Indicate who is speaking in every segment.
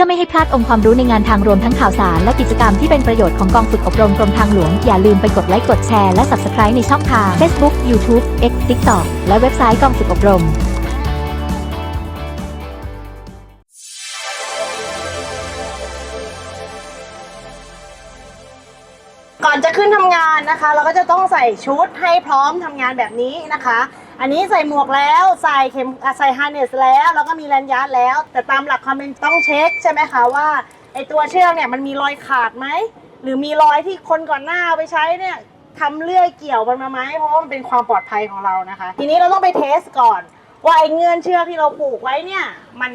Speaker 1: พื่อไม่ให้พลาดองค์ความรู้ในงานทางรวมทั้งข่าวสารและกิจกรรมที่เป็นประโยชน์ของกองฝึกอบรมกรมทางหลวง อย่าลืมไปกดไลค์กดแชร์และ Subscribe ในช่องทาง Facebook YouTube X TikTok และเว็บไซต์กองฝึกอบรม
Speaker 2: ก่อนจะขึ้นทำงานนะคะ เราก็จะต้องใส่ชุดให้พร้อมทำงานแบบนี้นะคะ อันนี้ใส่หมวกแล้วใส่เข็มอะใส่ฮาร์เนสแล้วแล้วก็มีแลนยาร์ดแล้ว แต่ตามหลักความเป็นต้องเช็คใช่ไหมคะว่าไอตัวเชือกเนี่ยมันมีรอยขาดไหมหรือมีรอยที่คนก่อนหน้าเอาไปใช้เนี่ยทำเลื่อยเกี่ยวมันมาไหมเพราะว่ามันเป็นความปลอดภัยของเรานะคะ ทีนี้เราต้องไปเทสก่อนว่าไอ้เงื่อนเชือกที่เราผูกไว้เนี่ย มัน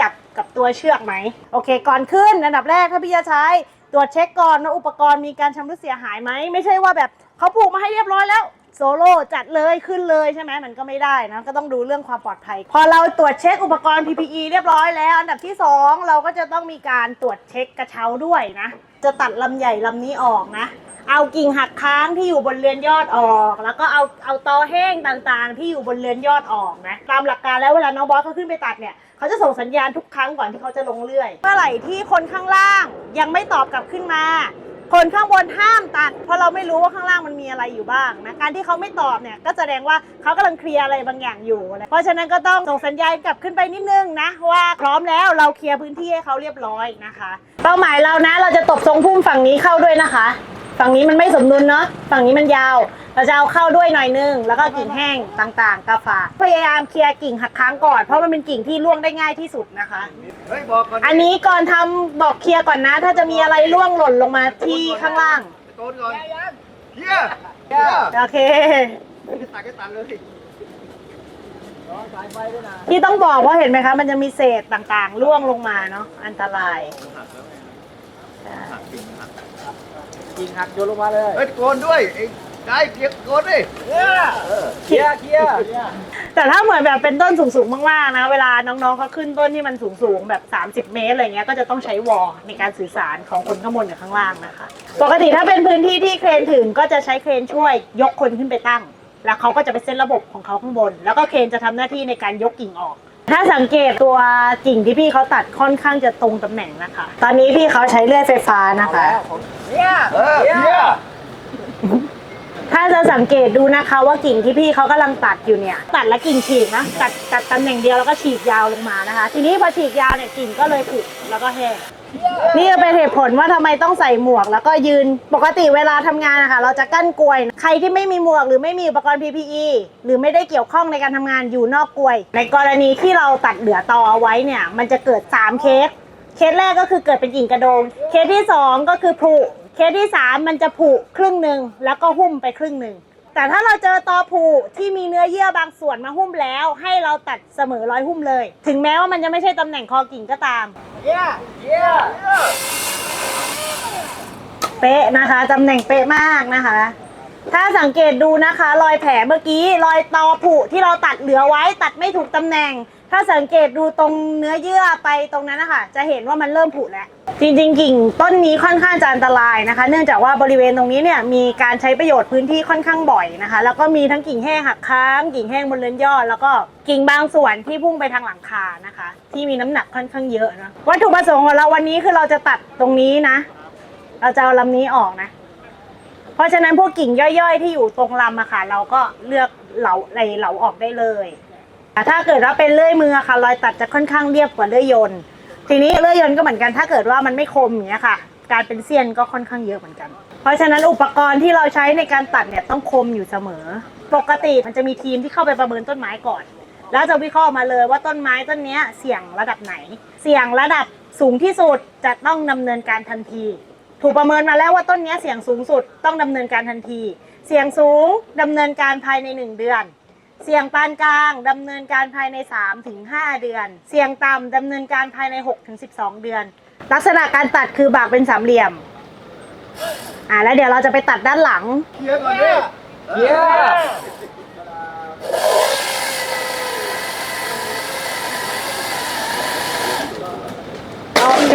Speaker 2: จับกับตัวเชือกไหมโอเค ก่อนขึ้นอันดับแรกถ้าพี่จะใช้ตรวจเช็คก่อนว่าอุปกรณ์มีการชำรุดเสียหายไหมไม่ใช่ว่าแบบเขาผูกมาให้เรียบร้อยแล้ว โซโล่จัดเลยขึ้นเลยใช่ไหมมันก็ไม่ได้นะก็ต้องดูเรื่องความปลอดภัย พอเราตรวจเช็คอุปกรณ์ PPE เรียบร้อยแล้วอันดับที่ 2 เราก็จะต้องมีการตรวจเช็คกระเช้าด้วยนะ จะตัดลำใหญ่ลำนี้ออกนะเอากิ่งหักค้างที่อยู่บนเรือนยอดออก แล้วก็เอาเอาตอแห้งต่างๆ ที่อยู่บนเรือนยอดออกนะตามหลักการแล้วเวลาน้องบอสเขาขึ้นไปตัดเนี่ยเขาจะส่งสัญญาณทุกครั้งก่อนที่เขาจะลงเลื่อย เมื่อไหร่ที่คนข้างล่างยังไม่ตอบกลับขึ้นมา คนข้างบนห้ามตัด เพราะเราไม่รู้ว่าข้างล่างมันมีอะไรอยู่บ้างนะการที่เขาไม่ตอบเนี่ยก็แสดงว่าเขากำลังเคลียร์อะไรบางอย่างอยู่นะเพราะฉะนั้นก็ต้องส่งสัญญาณกลับขึ้นไปนิดนึงนะว่าพร้อมแล้วเราเคลียร์พื้นที่ให้เขาเรียบร้อยนะคะ เป้าหมายเรานะเราจะตบทรงพุ่มฝั่งนี้เข้าด้วยนะคะ ฝั่งนี้มันไม่สมดุลเนาะฝั่งนี้มันยาว เราจะเอาเข้าด้วยหน่อยนึง แล้วก็กิ่งแห้งต่างๆกาฝากพยายามเคลียร์กิ่งหักค้างก่อน เพราะมันเป็นกิ่งที่ร่วงได้ง่ายที่สุดนะคะ
Speaker 3: เฮ้ยบอกก่อน
Speaker 2: อันนี้ก่อนทำบอกเคลียร์ก่อนนะ ถ้าจะมีอะไรร่วงหล่นลงมาที่ข้างล่าง
Speaker 3: โกนก่อนเฮียเฮีย
Speaker 2: โอเค
Speaker 3: ตัดก็ตัดเลย
Speaker 2: ที่ต้องบอกเพราะเห็นไหมคะ มันจะมีเศษต่างๆร่วงลงมาเนาะอันตราย
Speaker 4: กิ่งหัก โยนลงมาเลย
Speaker 3: เฮ้ยโกนด้วยไอ้ได้เกียร์โกนดิ
Speaker 4: เคลียร์เคลียร์
Speaker 2: แต่ถ้าเหมือนแบบเป็นต้นสูงๆมากๆนะ เวลาน้องๆเขาขึ้นต้นที่มันสูงๆแบบ 30 เมตรอะไรเงี้ยก็จะต้องใช้วอลในการสื่อสารของคนข้างบนกับข้างล่างนะคะ ปกติถ้าเป็นพื้นที่ที่เครนถึงก็จะใช้เครนช่วยยกคนขึ้นไปตั้ง แล้วเขาก็จะไปเซตระบบของเขาข้างบน แล้วก็เครนจะทำหน้าที่ในการยกกิ่งออก ถ้าสังเกตตัวกิ่งที่พี่เขาตัดค่อนข้างจะตรงตำแหน่งนะคะ ตอนนี้พี่เขาใช้เลื่อยไฟฟ้านะคะ
Speaker 4: เนี่ย
Speaker 3: เออเฮีย
Speaker 2: ถ้าจะสังเกตดูนะคะว่ากิ่งที่พี่เขากำลังตัดอยู่เนี่ย ตัดแล้วกิ่งฉีกนะตัดตัดตำแหน่งเดียวแล้วก็ฉีกยาวลงมานะคะ ทีนี้พอฉีกยาวเนี่ยกิ่งก็เลยผุแล้วก็แห้งนี่ก็เป็นเหตุผลว่าทำไมต้องใส่หมวก แล้วก็ยืนปกติเวลาทำงานนะคะเราจะกั้นกลวย ใครที่ไม่มีหมวกหรือไม่มีอุปกรณ์ PPE หรือไม่ได้เกี่ยวข้องในการทำงานอยู่นอกกลวย ในกรณีที่เราตัดเหลือตอเอาไว้เนี่ย มันจะเกิดสามเคส เคสแรกก็คือเกิดเป็นกิ่งกระโดง เคสที่สองก็คือผุ เคสที่สามมันจะผุครึ่งหนึ่งแล้วก็หุ้มไปครึ่งหนึ่งแต่ถ้าเราเจอตอผุที่มีเนื้อเยื่อบางส่วนมาหุ้มแล้ว ให้เราตัดเสมอร้อยหุ้มเลย ถึงแม้ว่ามันจะไม่ใช่ตำแหน่งคอกิ่งก็ตาม
Speaker 4: เฮียเฮีย
Speaker 2: เป๊ะนะคะตำแหน่งเป๊ะมากนะคะ ถ้าสังเกตดูนะคะ รอยแผลเมื่อกี้รอยตอผุที่เราตัดเหลือไว้ตัดไม่ถูกตำแหน่ง ถ้าสังเกตดูตรงเนื้อเยื่อไปตรงนั้นนะคะจะเห็นว่ามันเริ่มผุแล้ว จริงๆ กิ่งต้นนี้ค่อนข้างจะอันตรายนะคะ เนื่องจากว่าบริเวณตรงนี้เนี่ยมีการใช้ประโยชน์พื้นที่ค่อนข้างบ่อยนะคะ แล้วก็มีทั้งกิ่งแห้งหักค้าง กิ่งแห้งบนเรือนยอด แล้วก็กิ่งบางส่วนที่พุ่งไปทางหลังคานะคะ ที่มีน้ำหนักค่อนข้างเยอะนะวัตถุประสงค์ของเราวันนี้คือเราจะตัดตรงนี้นะ เราจะเอาลำนี้ออกนะ เพราะฉะนั้นพวกกิ่งย่อยๆ ที่อยู่ตรงลำอะค่ะ เราก็เลือกเหลาอะไรเหลาออกได้เลยแต่ถ้าเกิดว่าเป็นเลื่อยมือะค่ะรอยตัดจะค่อนข้างเรียบกว่าเลื่อยยนต์ ทีนี้เลื่อยยนต์ก็เหมือนกันถ้าเกิดว่ามันไม่คมอย่างเงี้ยค่ะ การเป็นเสี้ยนก็ค่อนข้างเยอะเหมือนกัน เพราะฉะนั้นอุปกรณ์ที่เราใช้ในการตัดเนี่ยต้องคมอยู่เสมอ ปกติมันจะมีทีมที่เข้าไปประเมินต้นไม้ก่อน แล้วจะวิเคราะห์มาเลยว่าต้นไม้ต้นเนี้ยเสี่ยงระดับไหน เสี่ยงระดับสูงที่สุดจะต้องดำเนินการทันที ถูกประเมินมาแล้วว่าต้นเนี้ยเสี่ยงสูงสุดต้องดำเนินการทันที เสี่ยงสูงดำเนินการภายใน 1 เดือน เสี่ยงปานกลางดำเนินการภายใน3-5ถึง5เดือน เสี่ยงต่ำดำเนินการภายใน6ถึง12 เดือน ลักษณะการตัดคือบากเป็นสามเหลี่ยม อ่าแล้วเดี๋ยวเราจะไปตัดด้านหลัง
Speaker 3: เฮียก่อนดิ
Speaker 4: เฮีย
Speaker 2: โอเค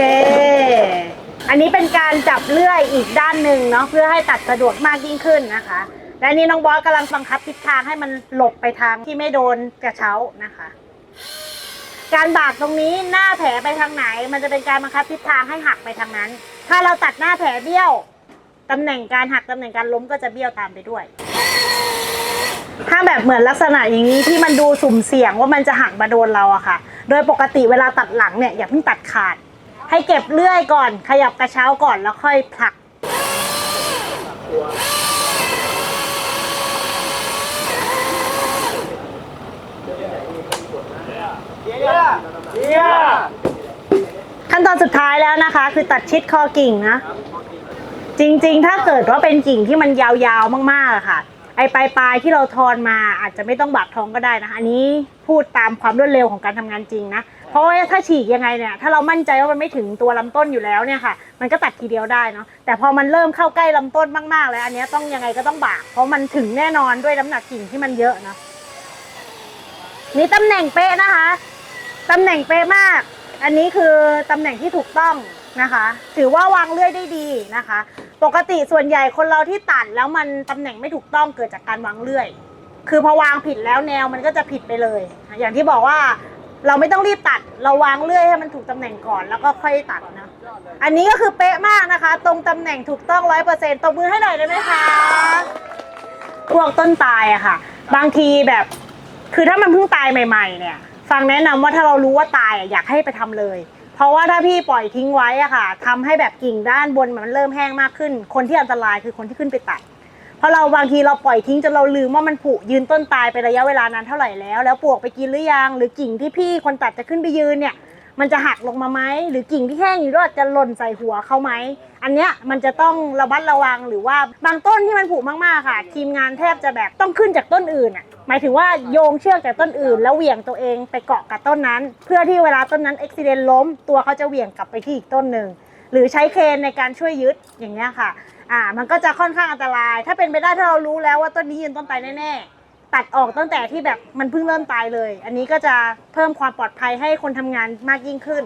Speaker 2: อันนี้เป็นการจับเลื่อยอีกด้านหนึ่งเนาะเพื่อให้ตัดสะดวกมากยิ่งขึ้นนะคะ และนี่น้องบอสกำลังบังคับทิศทางให้มันหลบไปทางที่ไม่โดนกระเช้านะคะ การบากตรงนี้หน้าแผลไปทางไหน มันจะเป็นการบังคับทิศทางให้หักไปทางนั้น ถ้าเราตัดหน้าแผลเบี้ยวตำแหน่งการหักตำแหน่งการล้มก็จะเบี้ยวตามไปด้วย ถ้าแบบเหมือนลักษณะอย่างนี้ที่มันดูสุ่มเสี่ยงว่ามันจะหักมาโดนเราอะค่ะ โดยปกติเวลาตัดหลังเนี่ยอย่าเพิ่งตัดขาด ให้เก็บเลื่อยก่อน ขยับกระเช้าก่อนแล้วค่อยผลัก
Speaker 4: เกียร์เกียร์
Speaker 2: ขั้นตอนสุดท้ายแล้วนะคะ คือตัดชิดคอกิ่งนะ จริงๆ ถ้าเกิดว่าเป็นกิ่งที่มันยาวๆมากๆค่ะ ไอปลายๆที่เราทอนมาอาจจะไม่ต้องบากทองก็ได้นะอันนี้พูดตามความรวดเร็วของการทำงานจริงนะเพราะว่าถ้าฉีกยังไงเนี่ยถ้าเรามั่นใจว่ามันไม่ถึงตัวลำต้นอยู่แล้วเนี่ยค่ะ มันก็ตัดทีเดียวได้เนาะแต่พอมันเริ่มเข้าใกล้ลำต้นมากๆ แล้ว อันนี้ต้องยังไงก็ต้องบาก เพราะมันถึงแน่นอนด้วยน้ำหนักกิ่งที่มันเยอะนะนี่ตำแหน่งเป๊ะนะคะ ตำแหน่งเป๊ะมาก อันนี้คือตำแหน่งที่ถูกต้องนะคะ ถือว่าวางเลื่อยได้ดีนะคะ ปกติส่วนใหญ่คนเราที่ตัดแล้วมันตำแหน่งไม่ถูกต้องเกิดจากการวางเลื่อย คือพอวางผิดแล้วแนวมันก็จะผิดไปเลย อย่างที่บอกว่าเราไม่ต้องรีบตัด เราวางเลื่อยให้มันถูกตำแหน่งก่อนแล้วก็ค่อยตัดนะ อันนี้ก็คือเป๊ะมากนะคะ ตรงตำแหน่งถูกต้องร้อยเปอร์เซ็นต์ตบมือให้หน่อยได้ไหมคะพวกต้นตายอะค่ะ บางทีแบบ คือถ้ามันเพิ่งตายใหม่ ๆ เนี่ย ฟังแนะนำว่าถ้าเรารู้ว่าตายอยากให้ไปทำเลย เพราะว่าถ้าพี่ปล่อยทิ้งไว้อะค่ะทำให้แบบกิ่งด้านบนมันเริ่มแห้งมากขึ้น คนที่อันตรายคือคนที่ขึ้นไปตัด เพราะเราบางทีเราปล่อยทิ้งจนเราลืมว่ามันผุยืนต้นตายไประยะเวลานานเท่าไหร่แล้ว แล้วปลวกไปกินหรือยัง หรือกิ่งที่พี่คนตัดจะขึ้นไปยืนเนี่ย มันจะหักลงมาไหมหรือกิ่งที่แห้งอยู่ด้วยจะหล่นใส่หัวเขาไหมอันเนี้ยมันจะต้องระมัดระวังหรือว่าบางต้นที่มันผุมากๆค่ะ ทีมงานแทบจะแบบต้องขึ้นจากต้นอื่นอะหมายถึงว่าโยงเชือกจากต้นอื่น แล้วเหวี่ยงตัวเองไปเกาะกับต้นนั้น เพื่อที่เวลาต้นนั้นอุบิเหตุล้ม ตัวเขาจะเหวี่ยงกลับไปที่อีกต้นหนึ่งหรือใช้เครนในการช่วยยึดอย่างเงี้ยค่ะอ่ามันก็จะค่อนข้างอันตราย ถ้าเป็นไปได้ถ้าเรารู้แล้วว่าต้นนี้ยืนต้นตายแน่ๆ ตัดออกตั้งแต่ที่แบบมันเพิ่งเริ่มตายเลย อันนี้ก็จะเพิ่มความปลอดภัยให้คนทำงานมากยิ่งขึ้น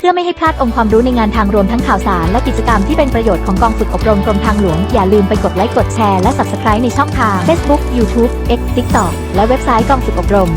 Speaker 1: เพื่อไม่ให้พลาดองค์ความรู้ในงานทางรวมทั้งข่าวสารและกิจกรรมที่เป็นประโยชน์ของกองฝึกอบรมกรมทางหลวง อย่าลืมไปกดไลค์กดแชร์และ Subscribe ในช่องทาง Facebook YouTube X TikTok และเว็บไซต์กองฝึกอบรม